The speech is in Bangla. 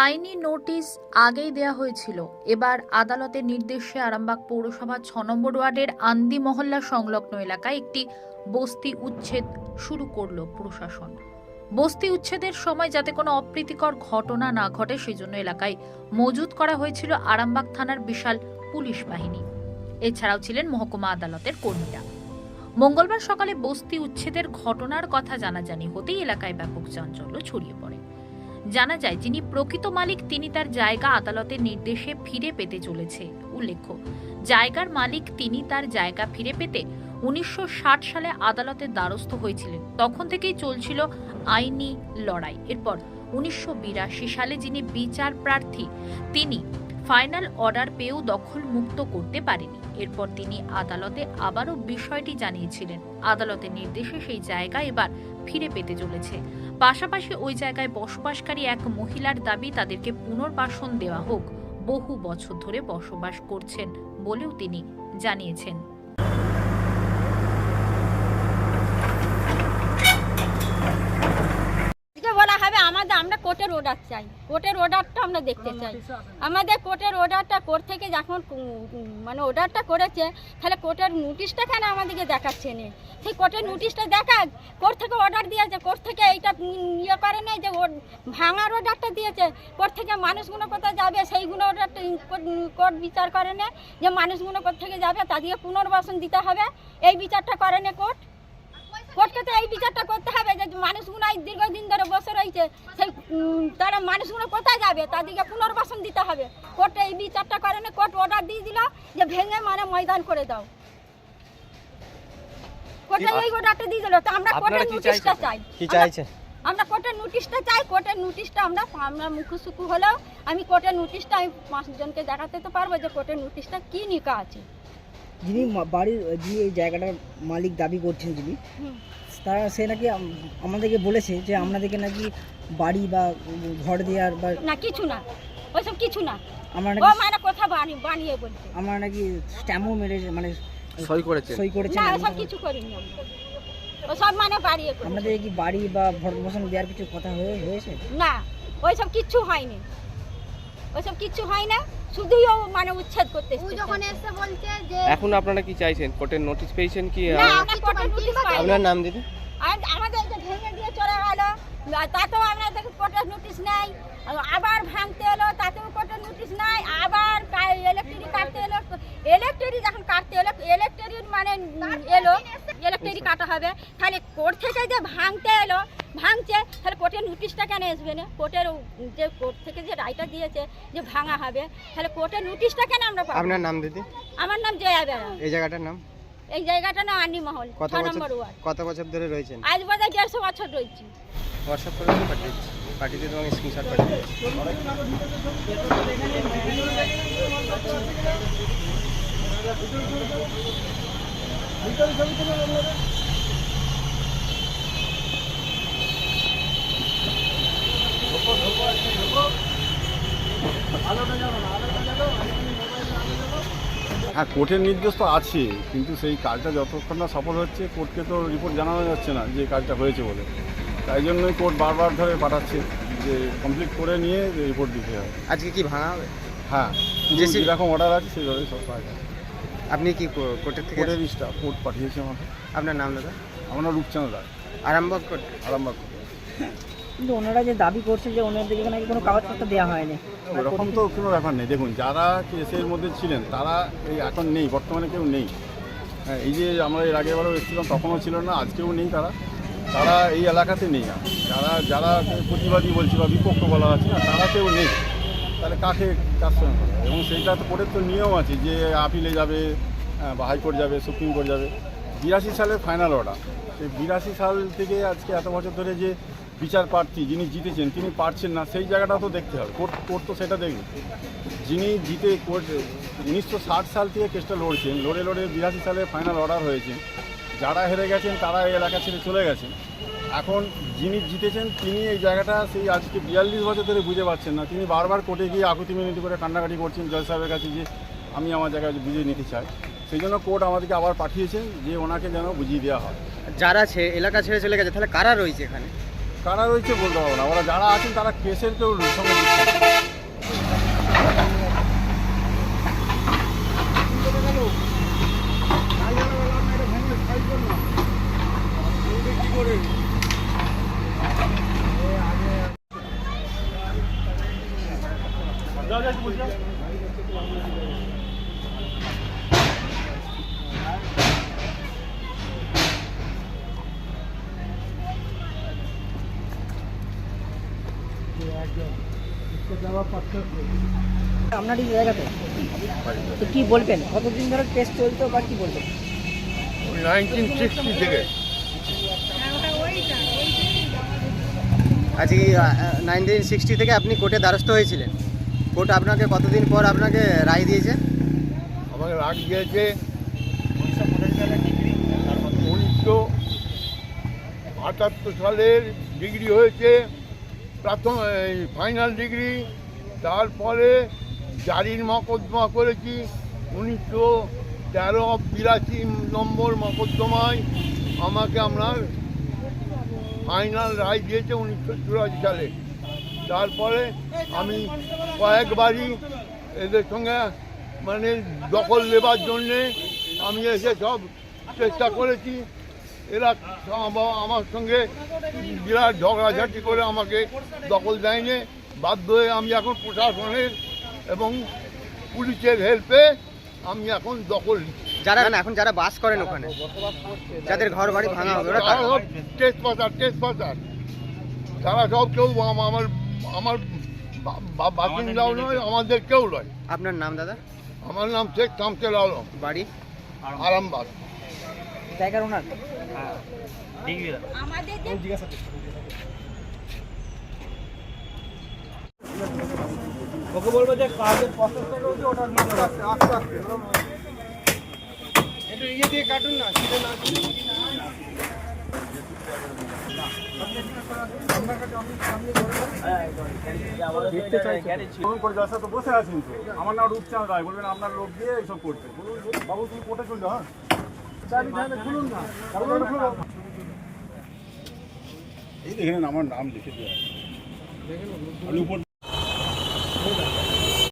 আইনি নোটিশ আগেই দেয়া হয়েছিল। এবার আদালতের নির্দেশে আরামবাগ পৌরসভা ছ নম্বর ওয়ার্ডের আন্দি মহল্লা সংলগ্ন এলাকায় একটি বস্তি উচ্ছেদ শুরু করল প্রশাসন। বস্তি উচ্ছেদের সময় যাতে কোনো অপ্রীতিকর ঘটনা না ঘটে, সেজন্য এলাকায় মজুত করা হয়েছিল আরামবাগ থানার বিশাল পুলিশ বাহিনী। এছাড়াও ছিলেন মহকুমা আদালতের কর্মীরা। মঙ্গলবার সকালে বস্তি উচ্ছেদের ঘটনার কথা জানাজানি হতেই এলাকায় ব্যাপক চাঞ্চল্য ছড়িয়ে পড়ে। জানা যায় যিনি প্রকৃত মালিক, তিনি তার জায়গা আদালতের নির্দেশে ফিরে পেতে চলেছে, উল্লেখ্য। জায়গার মালিক, তিনি তার জায়গা ফিরে পেতে উনিশশো ষাট সালে আদালতের দ্বারস্থ হয়েছিলেন। তখন থেকেই চলছিল আইনি লড়াই। এরপর উনিশশো বিরাশি সালে যিনি বিচার প্রার্থী, তিনি ফাইনাল অর্ডার পেয়েও দখল মুক্ত করতে পারেনি। এরপর তিনি আদালতে আবারও বিষয়টি জানিয়েছিলেন। আদালতের নির্দেশে সেই জায়গা এবার ফিরে পেতে চলেছে। পাশাপাশি ওই জায়গায় বসবাসকারী এক মহিলার দাবি তাদেরকে পুনর্বাসন দেওয়া হোক। বহু বছর ধরে বসবাস করছেন বলেও তিনি জানিয়েছেন আজকে বলা হবে আমাদের আমরা কোর্টের অর্ডার চাই। কোর্টের অর্ডারটা আমরা দেখতে চাই। আমাদের কোর্টের অর্ডারটা কোর্ট থেকে যখন মানে অর্ডারটা করেছে তাহলে কোর্টের নোটিশটা কেন আমাদেরকে দেখাচ্ছে না? সেই কোর্টের নোটিশটা দেখাক। কোর্ট থেকে অর্ডার দিয়েছে কোর্ট থেকে এইটা ইয়ে করে নেই যে ভাঙার অর্ডারটা দিয়েছে। কোর্ট থেকে মানুষগুলো কোথায় যাবে সেইগুলো অর্ডারটা কোর্ট বিচার করে না। যে মানুষগুলো কোথেকে যাবে তাদেরকে পুনর্বাসন দিতে হবে। এই বিচারটা করে না কোর্ট। তো এই বিচারটা করতে হবে যে মানুষগুলো এই দীর্ঘদিন ধরে বসে রয়েছে সেই তারা মানুষগুলো কোথায় যাবে? তাদেরকে পুনর্বাসন দিতে হবে। কোর্টে এই বিচারটা করে না কোর্ট অর্ডার দিয়ে দিল যে ভেঙে মানে ময়দান করে দাও। কোর্টে এই অর্ডারটা দিয়ে দিল। তো আমরা কোর্টের নোটিশটা চাই। কি চাইছে আমরা কোর্টের নোটিশটা চাই কোর্টের নোটিশটা আমরা আমরা মুখুসুকু হলেও আমি কোর্টের নোটিশটা আমি পাঁচজনকে দেখাতে তো পারব যে কোর্টের নোটিশটা কি নিকা আছে। যিনি বাড়ির যিনি এই জায়গাটার মালিক দাবি করছেন যিনি। তারা সে নাকি আমাদেরকে বলেছে যে আপনাদেরকে নাকি বাড়ি বা ঘর দেওয়ার বা না কিছু না। ওইসব কিছু না। আমরা নাকি মানে কথা বানিয়ে বানিয়ে বলছে। আমরা নাকি স্ট্যাম্পও মেরে মানে সই করেছে। সই করেছে না সব। কিছু করিনি ওসব মানে বাড়ি। আপনাদের কি বাড়ি বা ভরণ দেওয়ার কিছু কথা হয়ে হয়েছে? না ওইসব কিচ্ছু হয়নি। ওইসব কিচ্ছু হয় না। শুধুই ও মানে উচ্ছেদ করতে ও যখন এসে বলছে যে এখন আপনারা কি চাইছেন? কোর্টের নোটিশ পেয়েছেন কি। আপনার নাম দিদি? আর আমাদের ভেঙে দিয়ে চলে গেল তাতেও আমাদের কোর্টের নোটিশ নেই। আবার ভাঙতে এলো তাতেও কোর্টের নোটিশ নাই। আবার ইলেকট্রিক কাটতে এলো। ইলেকট্রিক যখন কাটতে এলো ইলেকট্রিক মানে এলো। ইলেকট্রিক কাটা হবে। তাহলে কোর্ট থেকে যে ভাঙতে এলো ভাঙছে তাহলে কোর্টের নোটিশটা কেন আসবে না? কোর্টের যে কোর্ট থেকে যে রায়টা দিয়েছে যে ভাঙা হবে তাহলে কোর্টের নোটিশটা কেন আমরা পাবো? আপনার নাম দিদি? আমার নাম জয়া বেড়া এই জায়গাটার নাম? এই জায়গাটা না আন্ডি মহল কত নম্বর ওয়ার্ড। কত বছর ধরে রয়েছেন? আজ হয় দেড়শো বছর রয়েছি। হোয়াটসঅ্যাপ করে দিন, পাঠিয়ে এবং স্ক্রিনশট পাঠিয়ে দিচ্ছি। হ্যাঁ কোর্টের নির্দেশ তো আছে কিন্তু সেই কাজটা যতক্ষণ না সফল হচ্ছে কোর্টকে তো রিপোর্ট জানানো যাচ্ছে না যে কাজটা হয়েছে বলে। তাই জন্যই কোর্ট বারবার ধরে পাঠাচ্ছে যে কমপ্লিট করে নিয়ে রিপোর্ট দিতে হবে। আজকে কি ভাঙা হবে? হ্যাঁ যেরকম অর্ডার আছে সেইভাবেই সব হবে। আপনি কি কো- কোর্টের থেকে কোর্টের স্টাফ কোর্ট পাঠিয়েছে আমাকে। আপনার নাম দাদা? আমরা রূপচাঁদ রায়। আরামবাগ কোর্ট আরামবাগ কিন্তু ওনারা যে দাবি করছে যে ওনাদেরকে নাকি কোনো কাগজপত্র দেওয়া হয়নি। ওরকম তো কোনো ব্যাপার নেই। দেখুন যারা কেসের মধ্যে ছিলেন তারা এই এখন নেই বর্তমানে কেউ নেই। হ্যাঁ এই যে আমরা এর আগেবারও এসেছিলাম তখনও ছিল না আজকেও নেই তারা। তারা এই এলাকাতে নেই। আর। যারা যারা প্রতিবাদী বলছি বা বিপক্ষ বলা আছে না তারা কেউ নেই। তাহলে কাকে কার সঙ্গে করবে? এবং সেইটা তো কোর্টের তো নিয়ম আছে যে আপিলে যাবে বা হাইকোর্ট যাবে, সুপ্রিম কোর্ট যাবে। বিরাশি সালের ফাইনাল অর্ডার সেই বিরাশি সাল থেকে আজকে এত বছর ধরে যে বিচার প্রার্থী যিনি জিতেছেন, তিনি পারছেন না, সেই জায়গাটাও তো দেখতে হবে। কোর্ট কোর্ট তো সেটা দেখবে। যিনি জিতে কোর্ট, উনিশশো ষাট সাল থেকে কেসটা লড়ছেন, লড়ে লড়ে বিরাশি সালে ফাইনাল অর্ডার হয়েছে। যারা হেরে গেছেন, তারা এই এলাকা ছেড়ে চলে গেছেন। এখন যিনি জিতেছেন তিনি এই জায়গাটা সেই আজকে বিয়াল্লিশ বছর ধরে বুঝে পাচ্ছেন না। তিনি বারবার কোর্টে গিয়ে আকুতি মিনতি করে কান্নাকাটি করছেন জজ সাহেবের কাছে যে আমি আমার জায়গায় বুঝিয়ে নিতে চাই। সেই জন্য কোর্ট আমাদেরকে আবার পাঠিয়েছেন যে ওনাকে যেন বুঝিয়ে দেওয়া হয়। যারা ছে- এলাকা ছেড়ে চলে গেছে তাহলে কারা রয়েছে এখানে? কারা রয়েছে বলতে পারব না। ওরা যারা আছেন তারা কেসের কেউ সঙ্গে। আপনার এই জায়গাতে তো কি বলবেন? কতদিন ধরে টেস্ট চলতো বা কি বলবেন? নাইনটিন সিক্সটি থেকে। আজকে নাইনটিন সিক্সটি থেকে আপনি কোর্টে দ্বারস্থ হয়েছিলেন। কোর্ট আপনাকে কতদিন পর আপনাকে রায় দিয়েছে? আমাকে রাগ দিয়েছে। উনিশশো আটাত্তর সালের ডিগ্রি হয়েছে, প্রথম ফাইনাল ডিগ্রি। তারপরে জারির মকদ্দমা করেছি, উনিশশো তেরো বিরাশি নম্বর মকদ্দমায় আমাকে আপনার ফাইনাল রায় দিয়েছে উনিশশো চুরাশি সালে। তারপরে আমি কয়েকবারই এদের সঙ্গে মানে দখল নেবার জন্যে আমি এসে সব চেষ্টা করেছি। এরা আমা- আমার সঙ্গে বিরাট ঝগড়াঝাটি করে আমাকে দখল দেয়নি। বাধ্য হয়ে আমি এখন প্রশাসনের এবং পুলিশের হেল্পে আমি এখন দখল যারা এখন যারা বাস করেন ওখানে যাদের ঘর বাড়ি ভাঙা হবে ওরা তারা সব টেস্ট পাচার টেস্ট পাচার তারা সব কেউ আমার আমার বাসিন্দাও নয় আমাদের কেউ নয়। আপনার নাম দাদা? আমার নাম শেখ শামসেল আলম। বাড়ি? আরামবাগ। জায়গার ওনার? ওকে বলব যে কাজের প্রসেসটা রয়েছে ওটা নিয়ে আস্তে আস্তে। একটু ইয়ে দিয়ে কাটুন না সেটা না বসে আছেন তো। আমার নাম রূপচাঁদ রায় বলবেন আপনার লোক দিয়ে এইসব করতে। বলুন বাবু তুমি কোর্টে চলছো হ্যাঁ? এই দেখেন আমার নাম লিখে দেওয়া উপর